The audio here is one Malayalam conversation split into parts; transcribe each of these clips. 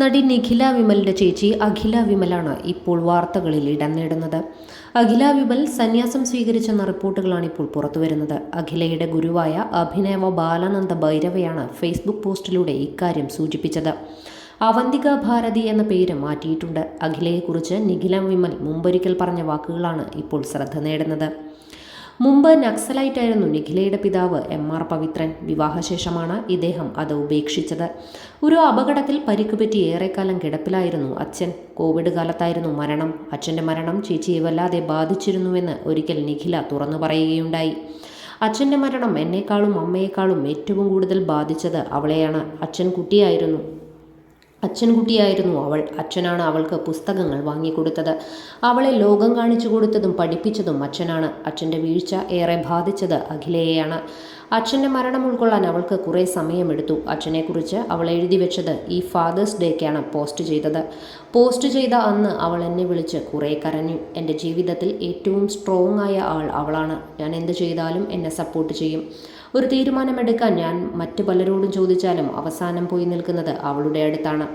നടി നിഖില വിമലിന്റെ ചേച്ചി അഖില വിമലാണ് ഇപ്പോൾ വാർത്തകളിൽ ഇടം നേടുന്നത്. അഖില വിമൽ സന്യാസം സ്വീകരിച്ചെന്ന റിപ്പോർട്ടുകളാണ് ഇപ്പോൾ പുറത്തുവരുന്നത്. അഖിലയുടെ ഗുരുവായ അഭിനവ ബാലാനന്ദ ഭൈരവയാണ് ഫേസ്ബുക്ക് പോസ്റ്റിലൂടെ ഇക്കാര്യം സൂചിപ്പിച്ചത്. അവന്തിക ഭാരതി എന്ന പേര് മാറ്റിയിട്ടുണ്ട്. അഖിലയെക്കുറിച്ച് നിഖില വിമൽ മുമ്പൊരിക്കൽ പറഞ്ഞ വാക്കുകളാണ് ഇപ്പോൾ ശ്രദ്ധ നേടുന്നത്. മുമ്പ് നക്സലൈറ്റായിരുന്നു നിഖിലയുടെ പിതാവ് എം ആർ പവിത്രൻ. വിവാഹശേഷമാണ് ഇദ്ദേഹം അത് ഉപേക്ഷിച്ചത്. ഒരു അപകടത്തിൽ പരിക്കുപറ്റി ഏറെക്കാലം കിടപ്പിലായിരുന്നു അച്ഛൻ. കോവിഡ് കാലത്തായിരുന്നു മരണം. അച്ഛന്റെ മരണം ചേച്ചിയെ വല്ലാതെ ബാധിച്ചിരുന്നുവെന്ന് ഒരിക്കൽ നിഖില തുറന്നു പറയുകയുണ്ടായി. അച്ഛന്റെ മരണം എന്നെക്കാളും അമ്മയെക്കാളും ഏറ്റവും കൂടുതൽ ബാധിച്ചത് അവളെയാണ്. അച്ഛൻ കുട്ടിയായിരുന്നു. അച്ഛൻകുട്ടിയായിരുന്നു അവൾ. അച്ഛനാണ് അവൾക്ക് പുസ്തകങ്ങൾ വാങ്ങിക്കൊടുത്തത്. അവളെ ലോകം കാണിച്ചു കൊടുത്തതും പഠിപ്പിച്ചതും അച്ഛനാണ്. അച്ഛന്റെ വീഴ്ച ഏറെ ബാധിച്ചത് അഖിലയെയാണ്. അച്ഛന്റെ മരണം ഉൾക്കൊള്ളാൻ അവൾക്ക് കുറേ സമയമെടുത്തു. അച്ഛനെക്കുറിച്ച് അവൾ എഴുതി വെച്ചത് ഈ ഫാദേഴ്സ് ഡേക്കാണ് പോസ്റ്റ് ചെയ്തത്. പോസ്റ്റ് ചെയ്ത അന്ന് അവൾ എന്നെ വിളിച്ച് കുറേ കരഞ്ഞു. എന്റെ ജീവിതത്തിൽ ഏറ്റവും സ്ട്രോങ് ആയ ആൾ അവളാണ്. ഞാൻ എന്ത് ചെയ്താലും എന്നെ സപ്പോർട്ട് ചെയ്യും. ഒരു തീരുമാനമെടുക്കാൻ ഞാൻ മറ്റു പലരോടും ചോദിച്ചാലും അവസാനം പോയി നിൽക്കുന്നത് അവളുടെ അടുത്താണ്.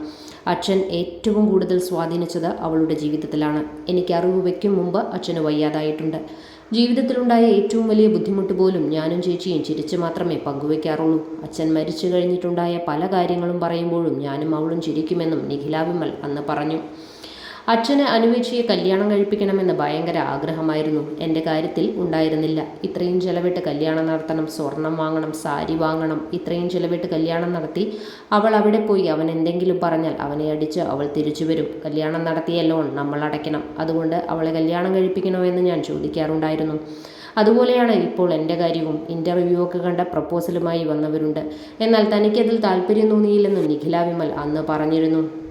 അച്ഛൻ ഏറ്റവും കൂടുതൽ സ്വാധീനിച്ചത് അവളുടെ ജീവിതത്തിലാണ്. എനിക്ക് അറിവ് വയ്ക്കും മുമ്പ് അച്ഛന് വയ്യാതായിട്ടുണ്ട്. ജീവിതത്തിലുണ്ടായ ഏറ്റവും വലിയ ബുദ്ധിമുട്ട് പോലും ഞാനും ചേച്ചിയും ചിരിച്ച് മാത്രമേ പങ്കുവയ്ക്കാറുള്ളൂ. അച്ഛൻ മരിച്ചു കഴിഞ്ഞിട്ടുണ്ടായ പല കാര്യങ്ങളും പറയുമ്പോഴും ഞാനും അവളും ചിരിക്കുമെന്നും നിഖില വിമൽ അന്ന് പറഞ്ഞു. അച്ഛന് അനുവേച്ചിയെ കല്യാണം കഴിപ്പിക്കണമെന്ന് ഭയങ്കര ആഗ്രഹമായിരുന്നു. എന്റെ കാര്യത്തിൽ ഉണ്ടായിരുന്നില്ല. ഇത്രയും ചെലവിട്ട് കല്യാണം നടത്തണം സ്വർണം വാങ്ങണം സാരി വാങ്ങണം ഇത്രയും ചെലവിട്ട് കല്യാണം നടത്തി അവൾ അവിടെ പോയി. അവൻ എന്തെങ്കിലും പറഞ്ഞാൽ അവനെ അടിച്ച് അവൾ തിരിച്ചു വരും. കല്യാണം നടത്തിയ ലോൺ നമ്മൾ അടയ്ക്കണം. അതുകൊണ്ട് അവളെ കല്യാണം കഴിപ്പിക്കണോ എന്ന് ഞാൻ ചോദിക്കാറുണ്ടായിരുന്നു. അതുപോലെയാണ് ഇപ്പോൾ എന്റെ കാര്യവും. ഇന്റർവ്യൂ ഒക്കെ കണ്ട പ്രപ്പോസലുമായി വന്നവരുണ്ട്. എന്നാൽ തനിക്കതിൽ താല്പര്യം തോന്നിയില്ലെന്നും നിഖില വിമൽ അന്ന് പറഞ്ഞിരുന്നു.